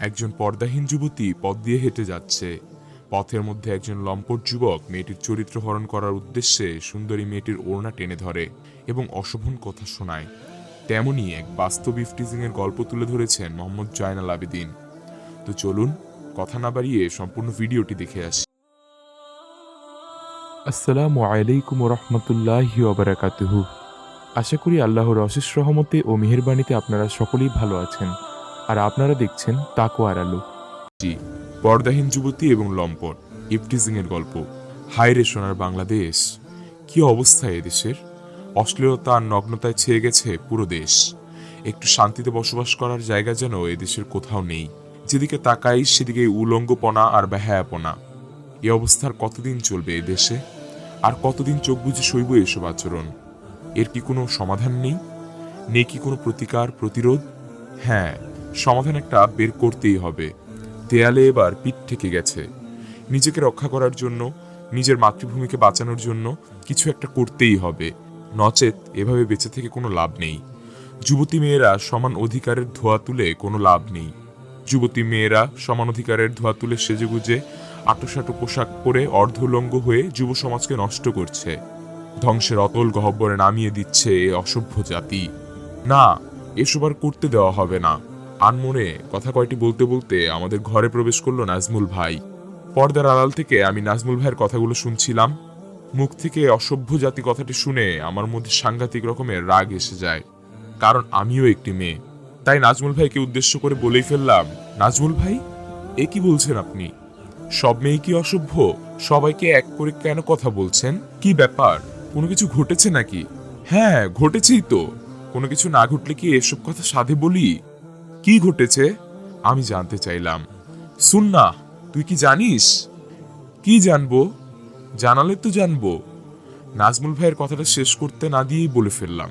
একজন পর্দাহীন যুবতী পথ দিয়ে হেঁটে যাচ্ছে। পথের মধ্যে একজন লম্পট যুবক মেয়েটির চরিত্র হরণ করার উদ্দেশ্যে সুন্দরী মেয়েটির ওড়না টেনে ধরে এবং অশোভন কথা শোনায়। তেমনই এক বাস্তব ইফটিজিংয়ের গল্প তুলে ধরেছেন মোহাম্মদ জয়নাল আবেদিন। তো চলুন, কথা না বাড়িয়ে সম্পূর্ণ ভিডিওটি দেখে আসি। আসসালামু আলাইকুম রহমতুল্লাহি আশা করি আল্লাহর অশেষ রহমতে ও মেহেরবানিতে আপনারা সকলেই ভালো আছেন। আর আপনারা দেখছেন তাকোয়ার আলো। জি, পর্দাহীন যুবতী এবং লম্পট, ইফটিজিংয়ের গল্প। হায়রে সোনার বাংলাদেশ, কি অবস্থা এদেশের অশ্লীলতা আর নগ্নতায় ছেয়ে গেছে পুরো দেশ। একটু শান্তিতে বসবাস করার জায়গা যেন এদেশের কোথাও নেই। যেদিকে তাকাই, সেদিকে উলঙ্গপনা আর বেহায়াপনা। এ অবস্থার কতদিন চলবে এ দেশে? আর কতদিন চোখ বুঝে সইব এসব আচরণ? এর কি কোনো সমাধান নেই? নেই কি কোনো প্রতিকার, প্রতিরোধ? হ্যাঁ সমাধান একটা বের করতেই হবে। দেয়ালে এবার পিঠ থেকে গেছে। নিজেকে রক্ষা করার জন্য, নিজের মাতৃভূমিকে বাঁচানোর জন্য কিছু একটা করতেই হবে। নচেত এভাবে বেঁচে থেকে কোনো লাভ নেই। যুবতী মেয়েরা সমান অধিকারের ধোয়া তুলে কোনো লাভ নেই। যুবতী মেয়েরা সমান অধিকারের ধোয়া তুলে সেজেগুজে, আটোসাটো পোশাক পরে অর্ধলঙ্গ হয়ে যুব সমাজকে নষ্ট করছে। ধ্বংসের অতল গহব্বরে নামিয়ে দিচ্ছে এ অসভ্য জাতি। না, এসব আর করতে দেওয়া হবে না। আনমনে কথা কয়টি বলতে বলতে আমাদের ঘরে প্রবেশ করল নাজমুল ভাই। পর্দার আড়াল থেকে আমি নাজমুল ভাইয়ের কথাগুলো শুনছিলাম। মুখ থেকে অসভ্য জাতি কথাটি শুনে আমার মধ্যে সাংঘাতিক রকমের রাগ এসে যায়, কারণ আমিও একটি মেয়ে। তাই নাজমুল ভাইকে উদ্দেশ্য করে বলেই ফেললাম, নাজমুল ভাই, এ কি বলছেন আপনি? সব মেয়ে কি অসভ্য? সবাইকে এক করে কেন কথা বলছেন? কি ব্যাপার? কোনো কিছু ঘটেছে নাকি? হ্যাঁ ঘটেছেই তো। কোনো কিছু না ঘটলে কি এসব কথা সাধে বলি? কি ঘটেছে? আমি জানতে চাইলাম। শুন না তুই কি জানিস? কি জানব? জানালে তো জানব। নাজমুল ভাইয়ের কথাটা শেষ করতে না দিয়েই বলে ফেললাম।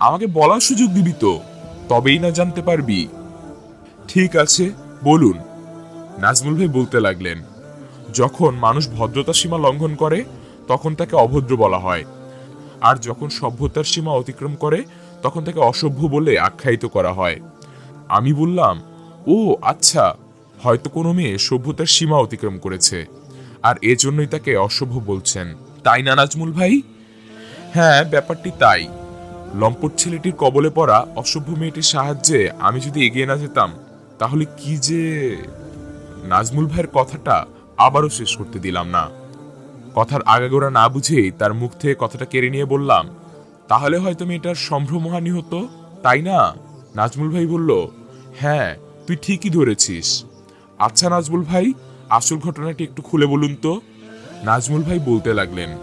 আমাকে বলার সুযোগ দিবি তো, তবেই না জানতে পারবি। ঠিক আছে, বলুন। নাজমুল ভাই বলতে লাগলেন, যখন মানুষ ভদ্রতা সীমা লঙ্ঘন করে, তখন তাকে অভদ্র বলা হয়। আর যখন সভ্যতার সীমা অতিক্রম করে, তখন তাকে অসভ্য বলে আখ্যায়িত করা হয়। আমি বললাম, ও আচ্ছা হয়তো কোনো মেয়ে সভ্যতার সীমা অতিক্রম করেছে আর এজন্যই তাকে অসভ্য বলছেন। তাই না, নাজমুল ভাই? হ্যাঁ ব্যাপারটি তাই। লম্পট ছেলেটির কবলে পড়া অসভ্য মেয়েটির সাহায্যে আমি যদি এগিয়ে না যেতাম, তাহলে কি যে নাজমুল ভাইয়ের কথাটা আবারও শেষ করতে দিলাম না। কথার আগাগোড়া না বুঝেই তার মুখ থেকে কথাটা কেড়ে নিয়ে বললাম, তাহলে হয়তো মেয়েটার সম্ভ্রমহানি হতো, তাই না? নাজমুল ভাই বলল হ্যাঁ তুই ঠিকই ধরেছিস। আচ্ছা নাজমুল ভাই, আসল ঘটনাটি একটু খুলে বলুন তো। নাজমুল ভাই বলতে লাগলেন,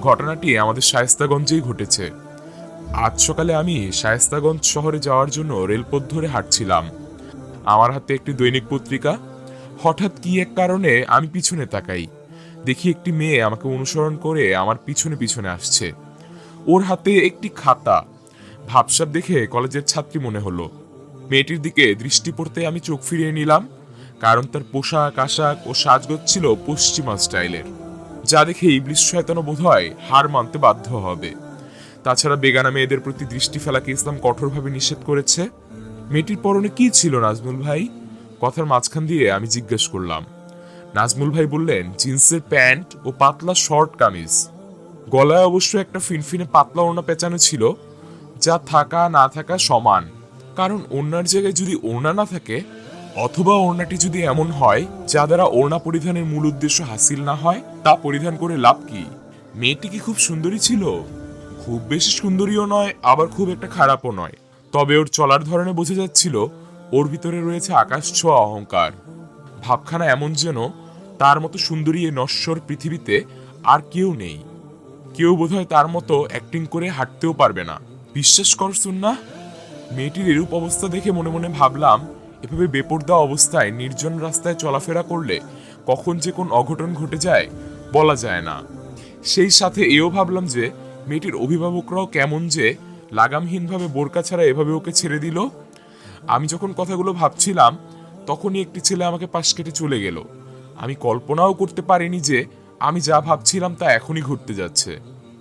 ঘটনাটি আমাদের শায়েস্তাগঞ্জেই ঘটেছে। আজ সকালে আমি শায়েস্তাগঞ্জ শহরে যাওয়ার জন্য রেলপথ ধরে হাঁটছিলাম। আমার হাতে একটি দৈনিক পত্রিকা। হঠাৎ কি এক কারণে আমি পিছনে তাকাই। দেখি একটি মেয়ে আমাকে অনুসরণ করে আমার পিছনে পিছনে আসছে। ওর হাতে একটি খাতা। ভাবসাব দেখে কলেজের ছাত্রী মনে হলো। মেয়েটির দিকে দৃষ্টি পড়তে আমি চোখ ফিরিয়ে নিলাম, কারণ তার পোশাক, আশাক ও সাজগোজ ছিল পশ্চিমা স্টাইলের, যা দেখে ইবলিশ শয়তানও বোধ হয় হার মানতে বাধ্য হবে। তাছাড়া বেগানা মেয়েদের প্রতি দৃষ্টি ফেলাকে ইসলাম কঠোরভাবে নিষেধ করেছে। মেয়েটির পরনে কি ছিল নাজমুল ভাই? কথার মাঝখান দিয়ে আমি জিজ্ঞেস করলাম। নাজমুল ভাই বললেন, জিন্সের প্যান্ট ও পাতলা শর্ট কামিজ। গলায় অবশ্য একটা ফিনফিনে পাতলা ওড়না পেঁচানো ছিল, যা থাকা না থাকা সমান। কারণ ওড়নার জায়গায় যদি ওড়না না থাকে, অথবা ওড়নাটি যদি এমন হয়, যা দ্বারা ওড়না পরিধানের মূল উদ্দেশ্য হাসিল না হয়, তা পরিধান করে লাভ কি? মেয়েটি কি খুব সুন্দরী ছিল? খুব বেশি সুন্দরীও নয়, আবার খুব একটা খারাপও নয়। তবে ওর চলার ধরনে বোঝা যাচ্ছিল, ওর ভিতরে রয়েছে আকাশ ছোঁয়া অহংকার। ভাবখানা এমন যেন তার মতো সুন্দরী এ নশ্বর পৃথিবীতে আর কেউ নেই। কেউ বোধহয় তার মতো অ্যাক্টিং করে হাঁটতেও পারবে না। বিশ্বাস করছুন না মেয়েটির এরূপ অবস্থা দেখে মনে মনে ভাবলাম, এভাবে বেপর্দা অবস্থায় নির্জন রাস্তায় চলাফেরা করলে কখন যে কোন অঘটন ঘটে যায়, বলা যায় না। সেই সাথে এও ভাবলাম যে, মেয়েটির অভিভাবকরাও কেমন যে লাগামহীনভাবে বোরকা ছাড়া এভাবে ওকে ছেড়ে দিল। আমি যখন কথাগুলো ভাবছিলাম, তখনই একটি ছেলে আমাকে পাশ কেটে চলে গেল। আমি কল্পনাও করতে পারিনি যে, আমি যা ভাবছিলাম তা এখনই ঘটতে যাচ্ছে।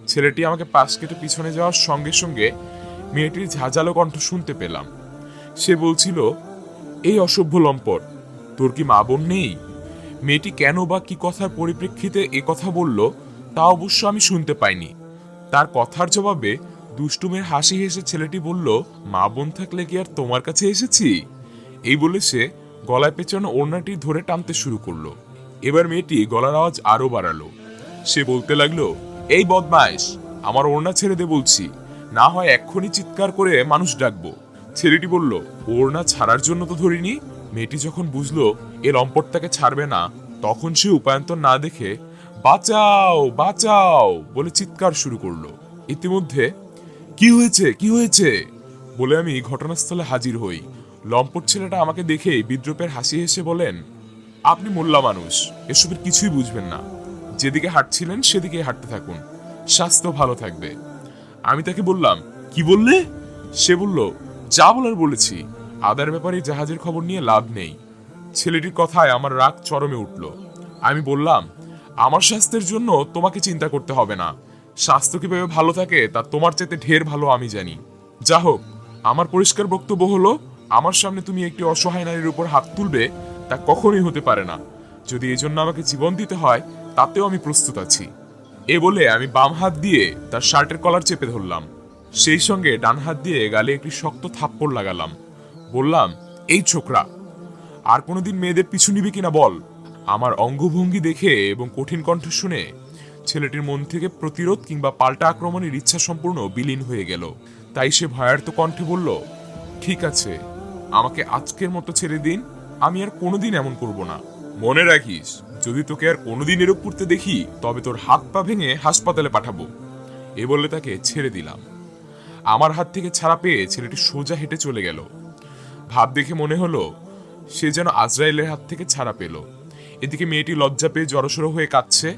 ছেলেটি আমাকে পাশ কেটে পিছনে যাওয়ার সঙ্গে সঙ্গে মেয়েটির ঝাঁঝালো কণ্ঠ শুনতে পেলাম। সে বলছিল, এই অসভ্য লম্পট, তোর কি মা বোন নেই? মেয়েটি কেন বা কি কথার পরিপ্রেক্ষিতে এ কথা বলল তা অবশ্য আমি শুনতে পাইনি। তার কথার জবাবে দুষ্টুমের হাসি হেসে ছেলেটি বলল, মা বোন থাকলে কি আর তোমার কাছে এসেছি? এই বলে সে গলায় পেঁচানো ওড়নাটি ধরে টানতে শুরু করল। এবার মেয়েটি গলার আওয়াজ আরও বাড়ালো। সে বলতে লাগল, এই বদমাইশ, আমার ওড়না ছেড়ে দে বলছি। না হয় এক্ষুনি চিৎকার করে মানুষ ডাকবো। ছেলেটি বলল ওর না ছাড়ার জন্য তো ধরিনি? মেয়েটি যখন বুঝলো এ লম্পট তাকে ছাড়বে না, তখন সে উপায়ন্তর না দেখে, বাঁচাও বাঁচাও! বলে চিৎকার শুরু করল। ইতিমধ্যে, কি হয়েছে? কি হয়েছে? বলে আমি ঘটনাস্থলে হাজির হই। লম্পট ছেলেটা আমাকে দেখে বিদ্রুপের হাসি হেসে বলেন, আপনি মোল্লা মানুষ, এসবের কিছুই বুঝবেন না। যেদিকে হাঁটছিলেন সেদিকে হাঁটতে থাকুন। স্বাস্থ্য ভালো থাকবে। আমি তাকে বললাম, কি বললে? সে বলল, যা বলার বলেছি। আদার ব্যাপারে জাহাজের খবর নিয়ে লাভ নেই। ছেলেটির কথায় আমার রাগ চরমে উঠল। আমি বললাম, আমার স্বাস্থ্যের জন্য তোমাকে চিন্তা করতে হবে না। স্বাস্থ্য কীভাবে ভালো থাকে তা তোমার চাইতে ঢের ভালো, আমি জানি। যা হোক, আমার পরিষ্কার বক্তব্য হলো, আমার সামনে তুমি একটি অসহায় নারীর উপর হাত তুলবে, তা কখনোই হতে পারে না। যদি এই জন্য আমাকে জীবন দিতে হয়, তাতেও আমি প্রস্তুত আছি। এ বলে আমি বাম হাত দিয়ে তার শার্টের কলার চেপে ধরলাম। সেই সঙ্গে ডান হাত দিয়ে গালে একটি শক্ত থাপ্পড় লাগালাম। বললাম, এই ছোকরা, আর কোনোদিন মেয়েদের পিছু নিবি কিনা বল। আমার অঙ্গভঙ্গি দেখে এবং কঠিন কণ্ঠ শুনে ছেলেটির মন থেকে প্রতিরোধ কিংবা পাল্টা আক্রমণের ইচ্ছা সম্পূর্ণ বিলীন হয়ে গেল। তাই সে ভয়ার্ত কণ্ঠে বলল, ঠিক আছে, আমাকে আজকের মতো ছেড়ে দিন, আমি আর কোনোদিন এমন করব না। মনে রাখিস যদি তোকে আর কোনোদিন এরূপ করতে দেখি, তবে তোর হাত পা ভেঙে হাসপাতালে পাঠাবো। এ বলে তাকে ছেড়ে দিলাম। আমার হাত থেকে ছাড়া পেয়ে ছেলেটি সোজা হেঁটে চলে গেল। ভাব দেখে মনে হলো, সে যেন আজরাইলের হাত থেকে ছাড়া পেল। এদিকে মেয়েটি লজ্জা পেয়ে জড়সড়ো হয়ে কাঁদছে।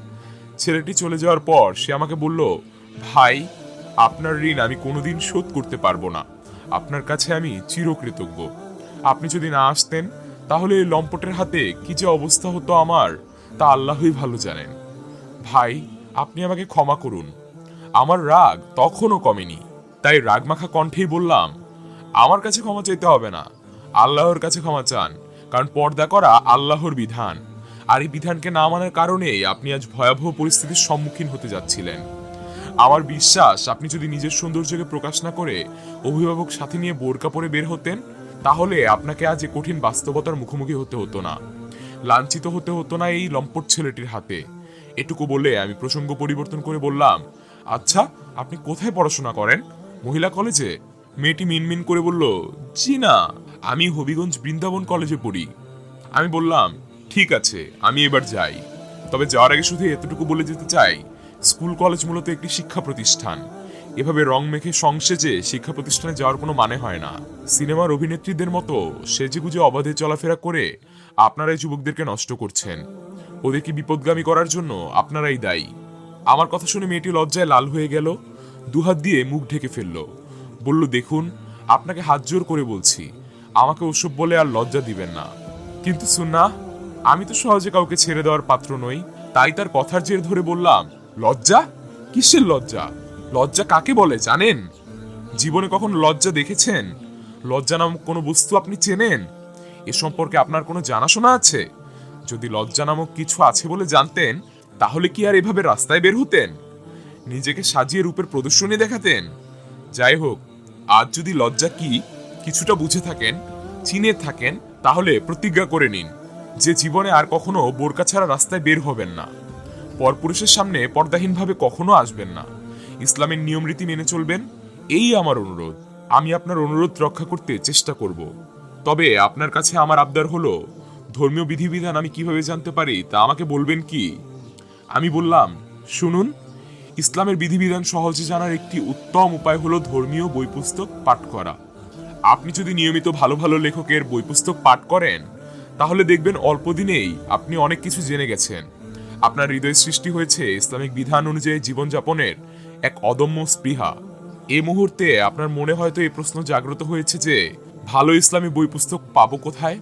ছেলেটি চলে যাওয়ার পর সে আমাকে বলল, ভাই, আপনার ঋণ আমি কোনোদিন শোধ করতে পারব না। আপনার কাছে আমি চিরকৃতজ্ঞ। আপনি যদি না আসতেন, তাহলে এই লম্পটের হাতে কি যে অবস্থা হতো আমার? তা আল্লাহই ভালো জানেন। ভাই, আপনি আমাকে ক্ষমা করুন। আমার রাগ তখনও কমেনি। তাই রাগমাখা কণ্ঠেই বললাম, আমার কাছে ক্ষমা চাইতে হবে না। আল্লাহর কাছে ক্ষমা চান, কারণ পর্দা করা আল্লাহর বিধান। আর এই বিধানকে না মানার কারণেই আপনি আজ ভয়াবহ পরিস্থিতির সম্মুখীন হতে যাচ্ছিলেন। আমার বিশ্বাস, আপনি যদি নিজের সৌন্দর্যকে প্রকাশ না করে অভিভাবক সাথে নিয়ে বোরকা পরে বের হতেন, তাহলে আপনাকে আজ এ কঠিন বাস্তবতার মুখোমুখি হতে হতো না। লাঞ্ছিত হতে হতো না এই লম্পট ছেলেটির হাতে। এটুকু বলে আমি প্রসঙ্গ পরিবর্তন করে বললাম আচ্ছা আপনি কোথায় পড়াশোনা করেন? মহিলা কলেজে? মেয়েটি মিনমিন করে বলল, জি না, আমি হবিগঞ্জ বৃন্দাবন কলেজে পড়ি। আমি বললাম, ঠিক আছে, আমি এবার যাই। তবে যাওয়ার আগে শুধু এতটুকু বলে যেতে চাই, স্কুল কলেজ মূলত একটি শিক্ষা প্রতিষ্ঠান। এভাবে রং মেখে সংসেজে শিক্ষা প্রতিষ্ঠানে যাওয়ার কোনো মানে হয় না। সিনেমার অভিনেত্রীদের মতো সেজেগুজে অবাধে চলাফেরা করে আপনারাই যুবকদেরকে নষ্ট করছেন। ওদেরকে বিপদগামী করার জন্য আপনারাই দায়ী। আমার কথা শুনে মেয়েটি লজ্জায় লাল হয়ে গেল, দুহাত দিয়ে মুখ ঢেকে ফেলল। বলল, দেখুন, আপনাকে হাত জোর করে বলছি, আমাকে ওসব বলে আর লজ্জা দিবেন না। কিন্তু সুন্না আমি তো সহজে কাউকে ছেড়ে দেওয়ার পাত্র নই, তাই তার কথার জের ধরে বললাম, লজ্জা? কিসের লজ্জা? লজ্জা কাকে বলে, জানেন? জীবনে কখনো লজ্জা দেখেছেন? লজ্জা নামক কোনো বস্তু আপনি চেনেন? এ সম্পর্কে আপনার কোনো জানাশোনা আছে? যদি লজ্জা নামক কিছু আছে বলে জানতেন, তাহলে কি আর এভাবে রাস্তায় বের হতেন? নিজেকে সাজিয়ে রূপের প্রদর্শনী দেখাতেন? যাই হোক, আজ যদি লজ্জা কি, কিছুটা বুঝে থাকেন, চিনে থাকেন, তাহলে প্রতিজ্ঞা করে নিন যে জীবনে আর কখনো বোরকা ছাড়া রাস্তায় বের হবেন না। পরপুরুষের সামনে পর্দাহীনভাবে কখনো আসবেন না। ইসলামের নিয়ম রীতি মেনে চলবেন, এই আমার অনুরোধ। আমি আপনার অনুরোধ রক্ষা করতে চেষ্টা করব। তবে আপনার কাছে আমার আবদার হলো, ধর্মীয় বিধিবিধান আমি কীভাবে জানতে পারি তা আমাকে বলবেন কি? আমি বললাম, শুনুন, ইসলামের বিধিবিধান সহজে জানার একটি উত্তম উপায় হলো ধর্মীয় বই পুস্তক পাঠ করা। আপনি যদি নিয়মিত ভালো ভালো লেখকের বই পুস্তক পাঠ করেন, তাহলে দেখবেন অল্প দিনেই আপনি অনেক কিছু জেনে গেছেন। আপনার হৃদয় সৃষ্টি হয়েছে ইসলামিক বিধান অনুযায়ী জীবনযাপনের এক অদম্য স্পৃহা। এ মুহূর্তে আপনার মনে হয়তো এই প্রশ্ন জাগ্রত হয়েছে যে, ভালো ইসলামী বই পুস্তক পাবো কোথায়?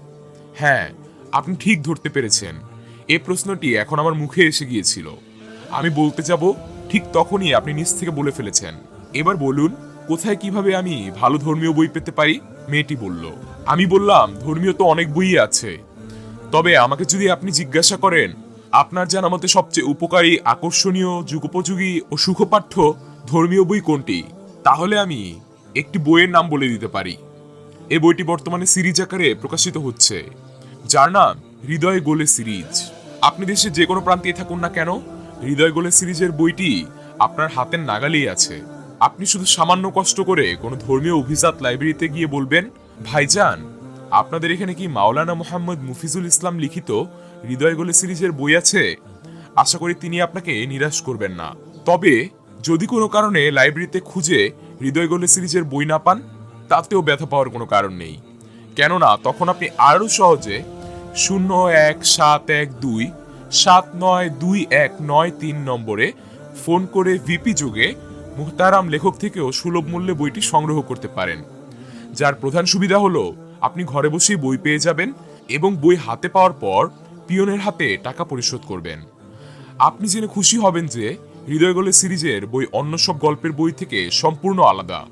হ্যাঁ আপনি ঠিক ধরতে পেরেছেন। এ প্রশ্নটি এখন আমার মুখে এসে গিয়েছিল। আমি বলতে যাব, ঠিক তখনই আপনি নিজ থেকে বলে ফেলেছেন। এবার বলুন, কোথায় কীভাবে আমি ভালো ধর্মীয় বই পেতে পারি? মেয়েটি বলল, আমি বললাম, ধর্মীয় তো অনেক বই আছে। তবে আমাকে যদি আপনি জিজ্ঞাসা করেন আপনার জানা মতে সবচেয়ে উপকারী, আকর্ষণীয়, যুগোপযোগী ও সুখপাঠ্য ধর্মীয় বই কোনটি? তাহলে আমি একটি বইয়ের নাম বলে দিতে পারি। এই বইটি বর্তমানে সিরিজ আকারে প্রকাশিত হচ্ছে। যার নাম হৃদয় গোলে সিরিজ। আপনি দেশের যে কোনো প্রান্তে থাকুন না কেন, হৃদয় গোলে সিরিজের বইটি আপনার হাতের নাগালেই আছে। আপনি শুধু সামান্য কষ্ট করে কোনো ধর্মীয় অভিজাত লাইব্রেরিতে গিয়ে বলবেন, ভাইজান আপনাদের এখানে কি মাওলানা মোহাম্মদ মুফিজুল ইসলাম লিখিত হৃদয় গোলে সিরিজের বই আছে? আশা করি তিনি আপনাকে নিরাশ করবেন না। তবে, যদি কোনো কারণে লাইব্রেরিতে খুঁজে হৃদয় গোলে সিরিজের বই না পান, তাতেও ব্যথা পাওয়ার কোনো কারণ নেই। কেননা, তখন আপনি আরও সহজে শূন্য এক সাত এক দুই, সাত নয় দুই এক নয় তিন নম্বরে ফোন করে ভিপি যোগে মুহতারাম লেখক থেকেও সুলভ মূল্যে বইটি সংগ্রহ করতে পারেন। যার প্রধান সুবিধা হলো আপনি ঘরে বসেই বই পেয়ে যাবেন এবং বই হাতে পাওয়ার পর পিয়নের হাতে টাকা পরিশোধ করবেন। আপনি জেনে খুশি হবেন যে হৃদয় গলে সিরিজের বই অন্য সব গল্পের বই থেকে সম্পূর্ণ আলাদা।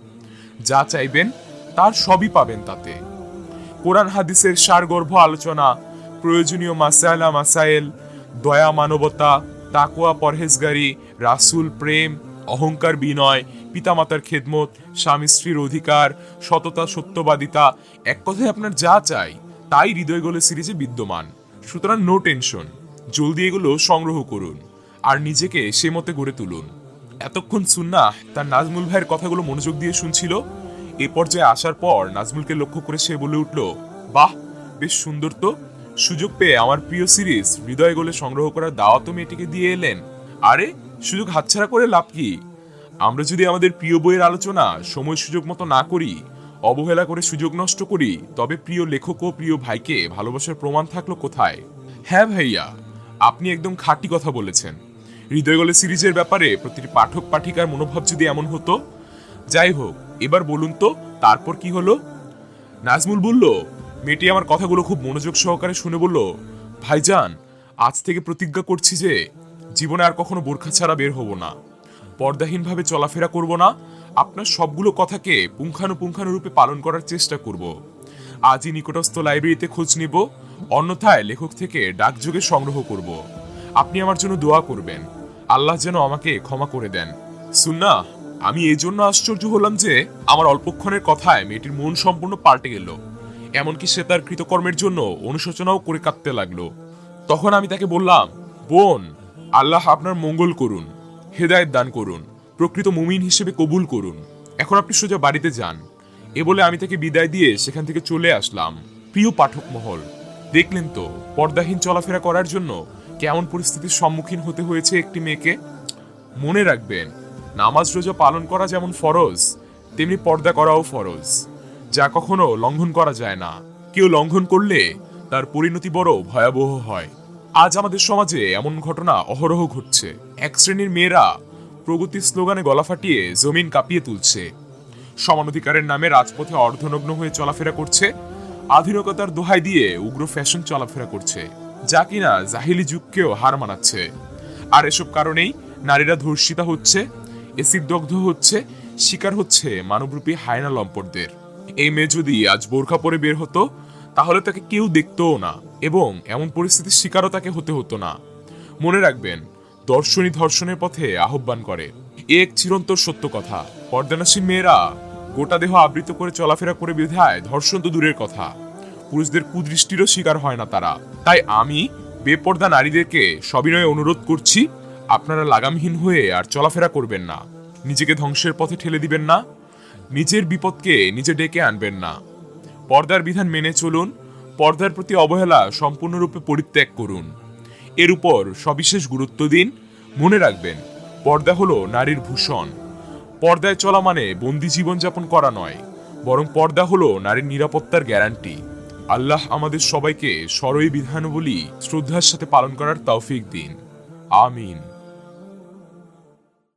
যা চাইবেন তার সবই পাবেন তাতে। কোরআন হাদিসের সারগর্ভ আলোচনা, প্রয়োজনীয় মাসায়লা মাসাইল দয়া, মানবতা তাকুয়া পরহেজগারি, রাসুল, প্রেম অহংকার বিনয়, পিতামাতার খেদমত, স্বামী স্ত্রীর অধিকার, সততা, সত্যবাদিতা, এক কথায় আপনার যা চাই, তাই হৃদয় গোলে সিরিজে বিদ্যমান। সুতরাং নো টেনশন জলদি এগুলো সংগ্রহ করুন, আর নিজেকে সে মতে গড়ে তুলুন। এতক্ষণ সুন্না তার নাজমুল ভাইয়ের কথাগুলো মনোযোগ দিয়ে শুনছিল। এ পর্যায়ে আসার পর নাজমুলকে লক্ষ্য করে সে বলে উঠল, বাহ, বেশ সুন্দর তো। সুযোগ পেয়ে আমার প্রিয় সিরিজ, হৃদয় গোলে সংগ্রহ করার দাওয়াতও মেয়েটিকে দিয়ে এলেন। আরে সুযোগ হাতছাড়া করে লাভ কি? আমরা যদি আমাদের প্রিয় বইয়ের আলোচনা সময় সুযোগ মতো না করি, অবহেলা করে সুযোগ নষ্ট করি, তবে প্রিয় লেখক ও প্রিয় ভাইকে ভালোবাসার প্রমাণ থাকল কোথায়? হ্যাঁ ভাইয়া, আপনি একদম খাঁটি কথা বলেছেন। হৃদয় গলে সিরিজের ব্যাপারে প্রতিটি পাঠক পাঠিকার মনোভাব যদি এমন হতো? যাই হোক, এবার বলুন তো, তারপর কি হলো? নাজমুল বলল, মেয়েটি আমার কথাগুলো খুব মনোযোগ সহকারে শুনে বলল, ভাইজান, আজ থেকে প্রতিজ্ঞা করছি যে জীবনে আর কখনো বোরখা ছাড়া বের হব না। পর্দাহীনভাবে চলাফেরা করব না। আপনার সবগুলো কথাকে পুঙ্খানুপুঙ্খানুরূপে পালন করার চেষ্টা করব। আজই নিকটস্থ লাইব্রেরিতে খোঁজ নিব। অন্যথায় লেখক থেকে ডাকযোগে সংগ্রহ করব। আপনি আমার জন্য দোয়া করবেন। আল্লাহ যেন আমাকে ক্ষমা করে দেন। সুন্না, আমি এই জন্য আশ্চর্য হলাম যে আমার অল্পক্ষণের কথায় মেয়েটির মন সম্পূর্ণ পাল্টে গেল। এমনকি সে তার কৃতকর্মের জন্য অনুশোচনাও করে কাঁদতে লাগল। তখন আমি তাকে বললাম, বোন আল্লাহ আপনার মঙ্গল করুন, হেদায়েত দান করুন, প্রকৃত মুমিন হিসেবে কবুল করুন। এখন আপনি সোজা বাড়িতে যান। এ বলে আমি তাকে বিদায় দিয়ে সেখান থেকে চলে আসলাম। প্রিয় পাঠক মহল, দেখলেন তো, পর্দাহীন চলাফেরা করার জন্য কেমন পরিস্থিতির সম্মুখীন হতে হয়েছে একটি মেয়েকে? মনে রাখবেন, নামাজ রোজা পালন করা যেমন ফরজ, তেমনি পর্দা করাও ফরজ। যা কখনো লঙ্ঘন করা যায় না। কেউ লঙ্ঘন করলে তার পরিণতি বড় ভয়াবহ হয়। আজ আমাদের সমাজে এমন ঘটনা অহরহ ঘটছে। এক শ্রেণির মেয়েরা প্রগতির স্লোগানে গলা ফাটিয়ে জমিন কাঁপিয়ে তুলছে। সমানাধিকারের নামে রাজপথে অর্ধনগ্ন হয়ে চলাফেরা করছে। আধুনিকতার দোহাই দিয়ে উগ্র ফ্যাশন চলাফেরা করছে। যা কিনা জাহিলি যুগকেও হার মানাচ্ছে। আর এসব কারণেই নারীরা ধর্ষিতা হচ্ছে, এসিড দগ্ধ হচ্ছে, শিকার হচ্ছে মানবরূপী হায়না লম্পটদের। এই মেয়ে যদি আজ বোরখা পরে বের হতো তাহলে তাকে কেউ দেখতও না, এবং এমন পরিস্থিতির শিকারও তাকে হতে হতো না। মনে রাখবেন, দর্শনী ধর্ষণের পথে আহ্বান করে। এক চিরন্তর সত্য কথা। পর্দানাসী মেয়েরা গোটা দেহ আবৃত করে চলাফেরা করে বিধায় ধর্ষণ তো দূরের কথা। পুরুষদের কুদৃষ্টিরও শিকার হয় না তারা। তাই আমি বেপর্দা নারীদেরকে সবিনয়ে অনুরোধ করছি, আপনারা লাগামহীন হয়ে আর চলাফেরা করবেন না। নিজেকে ধ্বংসের পথে ঠেলে দিবেন না। নিজের বিপদকে নিজে ডেকে আনবেন না। পর্দার বিধান মেনে চলুন, পর্দার প্রতি অবহেলা সম্পূর্ণরূপে পরিত্যাগ করুন। এর উপর সবিশেষ গুরুত্ব দিন, মনে রাখবেন, পর্দা হলো নারীর ভূষণ। পর্দায় চলা মানে বন্দি জীবনযাপন করা নয়, বরং পর্দা হলো নারীর নিরাপত্তার গ্যারান্টি। আল্লাহ আমাদের সবাইকে সরই বিধানবলী শ্রদ্ধার সাথে পালন করার তৌফিক দিন। আমিন।